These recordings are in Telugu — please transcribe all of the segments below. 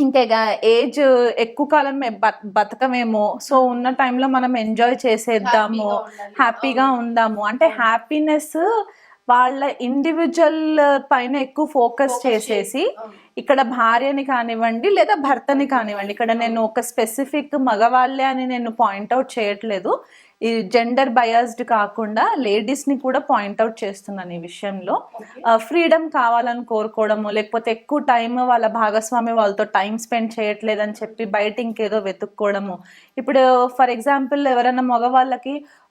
ఇంకా ఏజ్ ఎక్కువ కాలం బతకమేమో. సో ఉన్న టైంలో మనం ఎంజాయ్ చేసేద్దాము. హ్యాపీగా ఉందాము. అంటే హ్యాపీనెస్ వాళ్ళ ఇండివిజువల్ పైన ఎక్కువ ఫోకస్ చేసేసి ఇక్కడ భార్యని కానివ్వండి లేదా భర్తని కానివ్వండి. ఇక్కడ నేను ఒక స్పెసిఫిక్ మగవాళ్ళే అని నేను పాయింట్అవుట్ చేయట్లేదు. ఈ జెండర్ బయాస్డ్ కాకుండా లేడీస్ని కూడా పాయింట్అవుట్ చేస్తున్నాను ఈ విషయంలో. ఫ్రీడమ్ కావాలని కోరుకోవడము లేకపోతే ఎక్కువ టైం వాళ్ళ భాగస్వామి వాళ్ళతో టైం స్పెండ్ చేయట్లేదని చెప్పి బయట ఇంకేదో వెతుక్కోవడము. ఇప్పుడు ఫర్ ఎగ్జాంపుల్ ఎవరైనా మగవాళ్ళకి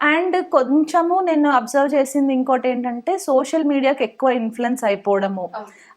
అండ్ కొంచెము నేను అబ్జర్వ్ చేసింది ఇంకోటి ఏంటంటే సోషల్ మీడియాకి ఎక్కువ ఇన్ఫ్లుయెన్స్ అయిపోవడము.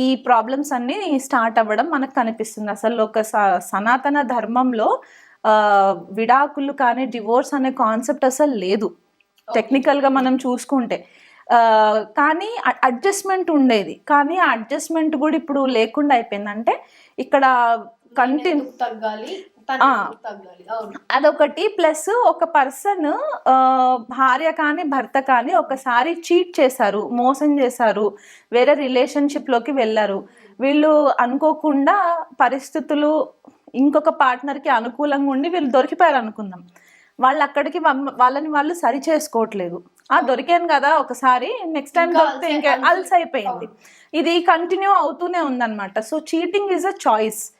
ఈ ప్రాబ్లమ్స్ అన్నీ స్టార్ట్ అవ్వడం మనకు కనిపిస్తుంది. అసలు ఒక సనాతన ధర్మంలో విడాకులు కానీ డివోర్స్ అనే కాన్సెప్ట్ అసలు లేదు. టెక్నికల్గా మనం చూసుకుంటే. కానీ అడ్జస్ట్మెంట్ ఉండేది. కానీ ఆ అడ్జస్ట్మెంట్ కూడా ఇప్పుడు లేకుండా అయిపోయింది. అంటే ఇక్కడ కంటిన్యూ తగ్గాలి? అదొకటి ప్లస్ ఒక పర్సన్ భార్య కానీ భర్త కానీ ఒకసారి చీట్ చేశారు మోసం చేశారు వేరే రిలేషన్షిప్లోకి వెళ్ళారు. వీళ్ళు అనుకోకుండా పరిస్థితులు ఇంకొక పార్ట్నర్కి అనుకూలంగా ఉండి వీళ్ళు దొరికిపోయారు అనుకుందాం. వాళ్ళు అక్కడికి వాళ్ళని వాళ్ళు సరి చేసుకోవట్లేదు. ఆ దొరికాను కదా ఒకసారి నెక్స్ట్ టైం దొరికితే ఇంకా అలసై- అల్స్ అయిపోయింది ఇది కంటిన్యూ అవుతూనే ఉందన్నమాట. So cheating is a choice.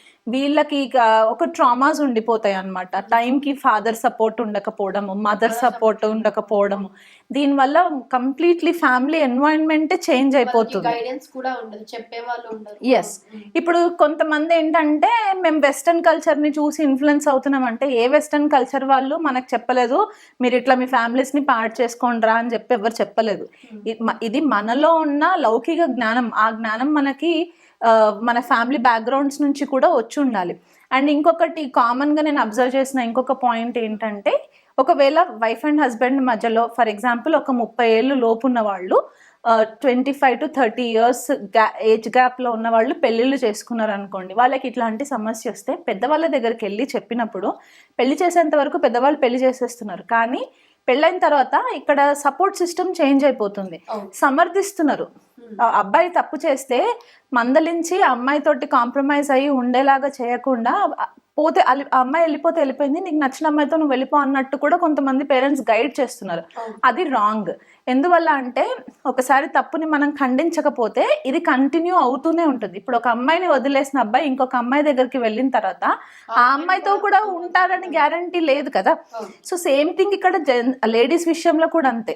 వీళ్ళకి ఇక ఒక ట్రామాస్ ఉండిపోతాయి అనమాట టైంకి ఫాదర్ సపోర్ట్ ఉండకపోవడము మదర్ సపోర్ట్ ఉండకపోవడము. దీనివల్ల కంప్లీట్లీ ఫ్యామిలీ ఎన్వైరన్మెంట్ చేంజ్ అయిపోతుంది. గైడెన్స్ కూడా ఉండదు చెప్పే వాళ్ళు ఉండరు. ఎస్ ఇప్పుడు కొంతమంది ఏంటంటే మేము వెస్టర్న్ కల్చర్ని చూసి ఇన్ఫ్లుయెన్స్ అవుతున్నాం అంటే ఏ వెస్టర్న్ కల్చర్ వాళ్ళు మనకు చెప్పలేదు మీరు ఇట్లా మీ ఫ్యామిలీస్ని పాడు చేసుకోండిరా అని చెప్పి ఎవరు చెప్పలేదు. మ- ఇది మనలో ఉన్న లౌకిక జ్ఞానం. ఆ జ్ఞానం మనకి మన ఫ్యామిలీ బ్యాక్గ్రౌండ్స్ నుంచి కూడా వచ్చి ఉండాలి. అండ్ ఇంకొకటి కామన్గా నేను అబ్జర్వ్ చేసిన ఇంకొక పాయింట్ ఏంటంటే ఒకవేళ వైఫ్ అండ్ హస్బెండ్ మధ్యలో ఫర్ ఎగ్జాంపుల్ ఒక ముప్పై ఏళ్ళు లోపు ఉన్న వాళ్ళు twenty five to thirty years గ్యా ఏజ్ గ్యాప్లో ఉన్న వాళ్ళు పెళ్ళిళ్ళు చేసుకున్నారు అనుకోండి వాళ్ళకి ఇట్లాంటి సమస్య వస్తే పెద్దవాళ్ళ దగ్గరికి వెళ్ళి చెప్పినప్పుడు పెళ్ళి చేసేంత వరకు పెద్దవాళ్ళు పెళ్ళి చేసేస్తున్నారు. కానీ పెళ్ళైన తర్వాత ఇక్కడ సపోర్ట్ సిస్టమ్ చేంజ్ అయిపోతుంది. సమర్థిస్తున్నారు. అబ్బాయి తప్పు చేస్తే మందలించి అమ్మాయితోటి కాంప్రమైజ్ అయ్యి ఉండేలాగా చేయకుండా పోతే ఆ అమ్మాయి వెళ్ళిపోతే వెళ్ళిపోయింది నీకు నచ్చిన అమ్మాయితో నువ్వు వెళ్ళిపో అన్నట్టు కూడా కొంతమంది పేరెంట్స్ గైడ్ చేస్తున్నారు. అది రాంగ్. ఎందువల్ల అంటే ఒకసారి తప్పుని మనం ఖండించకపోతే ఇది కంటిన్యూ అవుతూనే ఉంటుంది. ఇప్పుడు ఒక అమ్మాయిని వదిలేసిన అబ్బాయి ఇంకొక అమ్మాయి దగ్గరికి వెళ్ళిన తర్వాత ఆ అమ్మాయితో కూడా ఉంటారని గ్యారంటీ లేదు కదా. సో సేమ్ థింగ్ ఇక్కడ జెన్ లేడీస్ విషయంలో కూడా అంతే.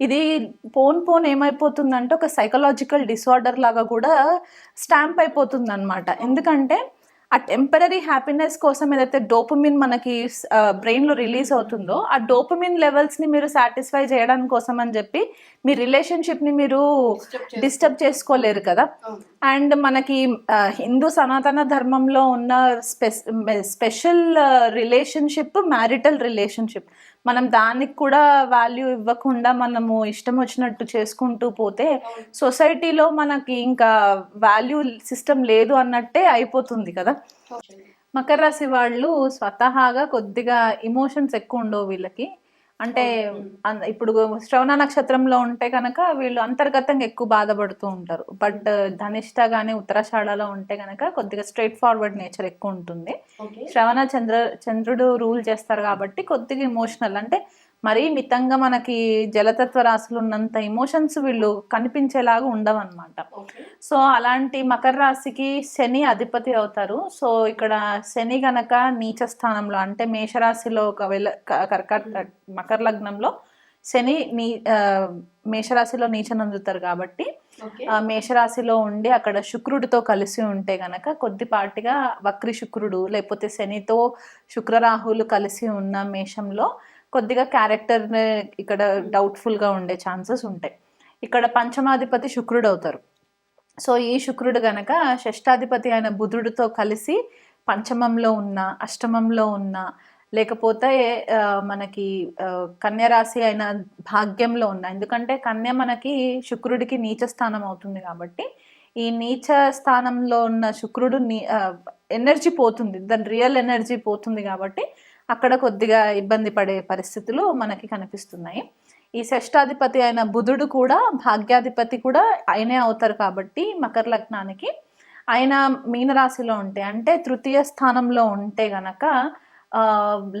ఇది పోన్ పోన్ ఏమైపోతుందంటే ఒక సైకలాజికల్ డిసార్డర్ లాగా కూడా స్టాంప్ అయిపోతుంది అనమాట ఎందుకంటే ఆ టెంపరీ హ్యాపీనెస్ కోసం ఏదైతే డోపమిన్ మనకి బ్రెయిన్లో రిలీజ్ అవుతుందో ఆ డోపమిన్ లెవెల్స్ని మీరు సాటిస్ఫై చేయడానికి కోసం అని చెప్పి మీ రిలేషన్షిప్ని మీరు డిస్టర్బ్ చేసుకోలేరు కదా. అండ్ మనకి హిందూ సనాతన ధర్మంలో ఉన్న స్పెస్ స్పెషల్ రిలేషన్షిప్ మ్యారిటల్ రిలేషన్షిప్ మనం దానికి కూడా వాల్యూ ఇవ్వకుండా మనము ఇష్టం వచ్చినట్టు చేసుకుంటూ పోతే. సొసైటీలో మనకి ఇంకా వాల్యూ సిస్టమ్ లేదు అన్నట్టే అయిపోతుంది కదా. మకర రాశి వాళ్ళు స్వతహాగా కొద్దిగా ఇమోషన్స్ ఎక్కువ ఉండవు వీళ్ళకి అంటే ఇప్పుడు శ్రవణ నక్షత్రంలో ఉంటే కనుక వీళ్ళు అంతర్గతంగా ఎక్కువ బాధపడుతూ ఉంటారు. బట్ ధనిష్ట కానీ ఉత్తరాషాఢలో ఉంటే కనుక కొద్దిగా స్ట్రైట్ ఫార్వర్డ్ నేచర్ ఎక్కువ ఉంటుంది. శ్రవణ చంద్ర చంద్రుడు రూల్ చేస్తారు కాబట్టి కొద్దిగా ఇమోషనల్ అంటే మరీ మితంగా మనకి జలతత్వ రాశులు ఉన్నంత ఇమోషన్స్ వీళ్ళు కనిపించేలాగా ఉండవన్నమాట. సో అలాంటి మకర రాశికి శని అధిపతి అవుతారు. సో ఇక్కడ శని గనక నీచ స్థానంలో అంటే మేషరాశిలో ఒకవేళ క- కర్క మకర లగ్నంలో శని నీ మేషరాశిలో నీచనందుతారు కాబట్టి మేషరాశిలో ఉండి అక్కడ శుక్రుడితో కలిసి ఉంటే గనక కొద్దిపాటిగా వక్రి శుక్రుడు లేకపోతే శనితో శుక్రరాహులు కలిసి ఉన్న మేషంలో కొద్దిగా క్యారెక్టర్ ఇక్కడ డౌట్ఫుల్గా ఉండే ఛాన్సెస్ ఉంటాయి. ఇక్కడ పంచమాధిపతి శుక్రుడు అవుతారు. సో ఈ శుక్రుడు గనక షష్టాధిపతి అయిన బుధుడితో కలిసి పంచమంలో ఉన్న అష్టమంలో ఉన్న లేకపోతే మనకి కన్యరాశి అయిన భాగ్యంలో ఉన్న ఎందుకంటే కన్య మనకి శుక్రుడికి నీచ స్థానం అవుతుంది కాబట్టి ఈ నీచ స్థానంలో ఉన్న శుక్రుడు నీ ఎనర్జీ పోతుంది దాని రియల్ ఎనర్జీ పోతుంది కాబట్టి అక్కడ కొద్దిగా ఇబ్బంది పడే పరిస్థితులు మనకి కనిపిస్తున్నాయి. ఈ షష్టాధిపతి అయిన బుధుడు కూడా భాగ్యాధిపతి కూడా ఆయనే అవుతారు కాబట్టి మకర లగ్నానికి. ఆయన మీనరాశిలో ఉంటే అంటే తృతీయ స్థానంలో ఉంటే గనక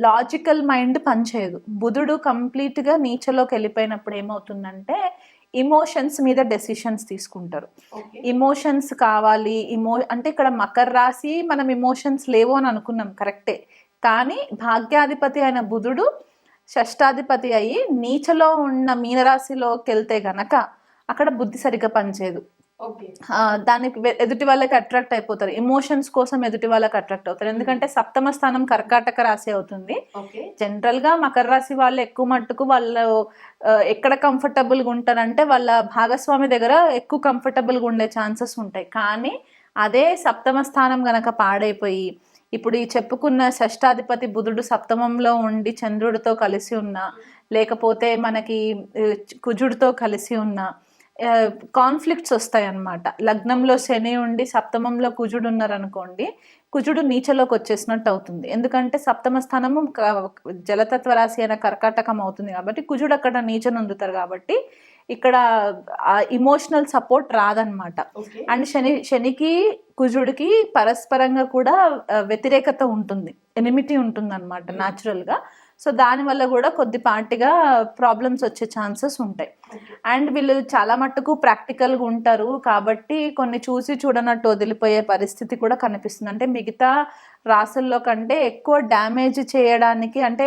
లాజికల్ మైండ్ పనిచేయదు. బుధుడు కంప్లీట్గా నీచలోకి వెళ్ళిపోయినప్పుడు ఏమవుతుందంటే ఇమోషన్స్ మీద డెసిషన్స్ తీసుకుంటారు. ఇమోషన్స్ కావాలి ఇమో అంటే ఇక్కడ మకర రాశి మనం ఇమోషన్స్ లేవు అని అనుకున్నాం కరెక్టే. కానీ భాగ్యాధిపతి అయిన బుధుడు షష్టాధిపతి అయ్యి నీచలో ఉన్న మీనరాశిలోకి వెళ్తే గనక అక్కడ బుద్ధి సరిగ్గా పనిచేయదు. దానికి ఎదుటి వాళ్ళకి అట్రాక్ట్ అయిపోతారు. ఇమోషన్స్ కోసం ఎదుటి వాళ్ళకి అట్రాక్ట్ అవుతారు. ఎందుకంటే సప్తమ స్థానం కర్కాటక రాశి అవుతుంది. ఓకే. జనరల్గా మకర రాశి వాళ్ళు ఎక్కువ మట్టుకు వాళ్ళు ఎక్కడ కంఫర్టబుల్గా ఉంటారంటే వాళ్ళ భాగస్వామి దగ్గర ఎక్కువ కంఫర్టబుల్గా ఉండే ఛాన్సెస్ ఉంటాయి. కానీ అదే సప్తమ స్థానం గనక పాడైపోయి ఇప్పుడు ఈ చెప్పుకున్న షష్టాధిపతి బుధుడు సప్తమంలో ఉండి చంద్రుడితో కలిసి ఉన్న లేకపోతే మనకి కుజుడితో కలిసి ఉన్న కాన్ఫ్లిక్ట్స్ వస్తాయి అన్నమాట లగ్నంలో శని ఉండి సప్తమంలో కుజుడు ఉన్నారనుకోండి కుజుడు నీచలోకి వచ్చేసినట్టు అవుతుంది. ఎందుకంటే సప్తమ స్థానము జలతత్వ రాశి అయిన కర్కాటకం అవుతుంది కాబట్టి కుజుడు అక్కడ నీచను అందుతారు కాబట్టి ఇక్కడ ఇమోషనల్ సపోర్ట్ రాదనమాట అండ్ శని శనికి కుజుడికి పరస్పరంగా కూడా వ్యతిరేకత ఉంటుంది. ఎనిమిటీ ఉంటుంది అనమాట న్యాచురల్గా సో దానివల్ల కూడా కొద్దిపాటిగా ప్రాబ్లమ్స్ వచ్చే ఛాన్సెస్ ఉంటాయి. అండ్ వీళ్ళు చాలా మట్టుకు ప్రాక్టికల్గా ఉంటారు కాబట్టి కొన్ని చూసి చూడనట్టు వదిలిపోయే పరిస్థితి కూడా కనిపిస్తుంది. అంటే మిగతా రాసుల్లో కంటే ఎక్కువ డ్యామేజ్ చేయడానికి అంటే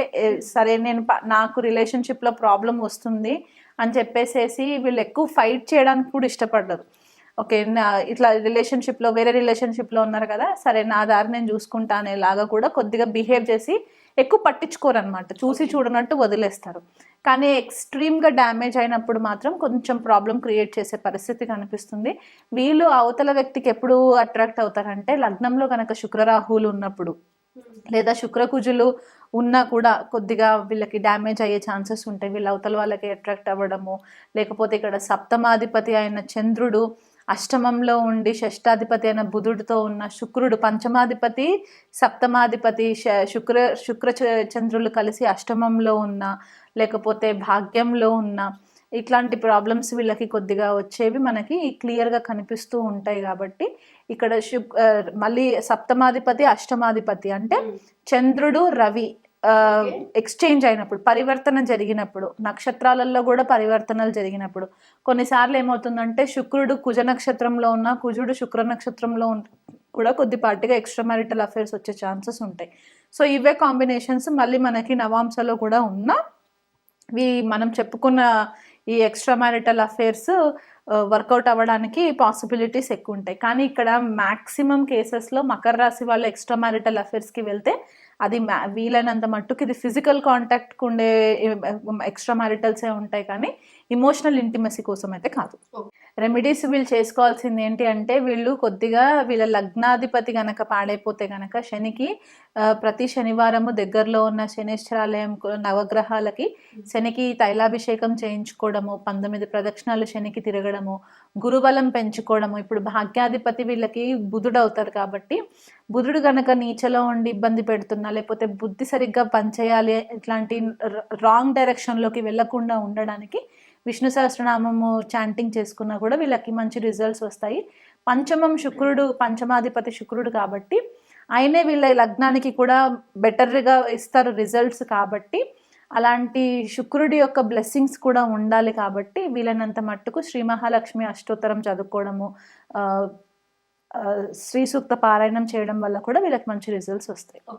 సరే నేను నాకు రిలేషన్షిప్లో ప్రాబ్లం వస్తుంది అని చెప్పేసేసి వీళ్ళు ఎక్కువ ఫైట్ చేయడానికి కూడా ఇష్టపడరు. ఓకే నా ఇట్లా రిలేషన్షిప్లో వేరే రిలేషన్షిప్లో ఉన్నారు కదా సరే నా దారి నేను చూసుకుంటా అనేలాగా కూడా కొద్దిగా బిహేవ్ చేసి ఎక్కువ పట్టించుకోరు అనమాట చూసి చూడనట్టు వదిలేస్తారు. కానీ ఎక్స్ట్రీమ్గా డ్యామేజ్ అయినప్పుడు మాత్రం కొంచెం ప్రాబ్లం క్రియేట్ చేసే పరిస్థితి కనిపిస్తుంది. వీళ్ళు అవతల వ్యక్తికి ఎప్పుడు అట్రాక్ట్ అవుతారంటే లగ్నంలో కనుక శుక్రరాహువులు ఉన్నప్పుడు లేదా శుక్రకుజులు ఉన్నా కూడా కొద్దిగా వీళ్ళకి డ్యామేజ్ అయ్యే ఛాన్సెస్ ఉంటాయి. వీళ్ళ అవతల వాళ్ళకి అట్రాక్ట్ అవ్వడము లేకపోతే ఇక్కడ సప్తమాధిపతి అయిన చంద్రుడు అష్టమంలో ఉండి షష్టాధిపతి అయిన బుధుడితో ఉన్న శుక్రుడు పంచమాధిపతి సప్తమాధిపతి శుక్ర శుక్ర చంద్రులు కలిసి అష్టమంలో ఉన్న లేకపోతే భాగ్యంలో ఉన్న ఇట్లాంటి ప్రాబ్లమ్స్ వీళ్ళకి కొద్దిగా వచ్చేవి మనకి క్లియర్గా కనిపిస్తూ ఉంటాయి కాబట్టి ఇక్కడ శుక్ మళ్ళీ సప్తమాధిపతి అష్టమాధిపతి అంటే చంద్రుడు రవి. ఎక్స్చేంజ్ అయినప్పుడు పరివర్తన జరిగినప్పుడు నక్షత్రాలలో కూడా పరివర్తనలు జరిగినప్పుడు కొన్నిసార్లు ఏమవుతుందంటే శుక్రుడు కుజ నక్షత్రంలో ఉన్న కుజుడు శుక్ర నక్షత్రంలో ఉన్న కూడా కొద్దిపాటిగా ఎక్స్ట్రా మ్యారిటల్ అఫైర్స్ వచ్చే ఛాన్సెస్ ఉంటాయి. సో ఇవే కాంబినేషన్స్ మళ్ళీ మనకి నవాంశలో కూడా ఉన్న ఇవి మనం చెప్పుకున్న ఈ extra marital affairs work out అవ్వడానికి పాసిబిలిటీస్ ఎక్కువ ఉంటాయి. కానీ ఇక్కడ మ్యాక్సిమం కేసెస్లో మకర రాశి వాళ్ళు ఎక్స్ట్రా మ్యారిటల్ అఫైర్స్కి వెళ్తే అది వీలైనంత మట్టుకు ఇది ఫిజికల్ కాంటాక్ట్కి ఉండే ఎక్స్ట్రా మ్యారిటల్సే ఉంటాయి కానీ ఇమోషనల్ ఇంటిమసీ కోసం అయితే కాదు. రెమెడీస్ వీళ్ళు చేసుకోవాల్సింది ఏంటి అంటే వీళ్ళు కొద్దిగా వీళ్ళ లగ్నాధిపతి గనక పాడైపోతే గనక శనికి ప్రతి శనివారము దగ్గరలో ఉన్న శనేశ్వరాలయం నవగ్రహాలకి శనికి తైలాభిషేకం చేయించుకోవడము పంతొమ్మిది ప్రదక్షిణాలు శనికి తిరగడము గురుబలం పెంచుకోవడము. ఇప్పుడు భాగ్యాధిపతి వీళ్ళకి బుధుడు అవుతారు కాబట్టి బుధుడు గనక నీచలో ఉండి ఇబ్బంది పెడుతున్నా లేకపోతే బుద్ధి సరిగ్గా పనిచేయాలి ఇట్లాంటి రాంగ్ డైరెక్షన్లోకి వెళ్ళకుండా ఉండడానికి విష్ణు సహస్రనామము చాంటింగ్ చేసుకున్నా కూడా వీళ్ళకి మంచి రిజల్ట్స్ వస్తాయి. పంచమం శుక్రుడు పంచమాధిపతి శుక్రుడు కాబట్టి ఆయనే వీళ్ళ లగ్నానికి కూడా బెటర్గా ఇస్తారు రిజల్ట్స్ కాబట్టి అలాంటి శుక్రుడి యొక్క బ్లెస్సింగ్స్ కూడా ఉండాలి కాబట్టి వీలైనంత మట్టుకు శ్రీ మహాలక్ష్మి అష్టోత్తరం చదువుకోవడము శ్రీ సూక్త పారాయణం చేయడం వల్ల కూడా వీళ్ళకి మంచి రిజల్ట్స్ వస్తాయి.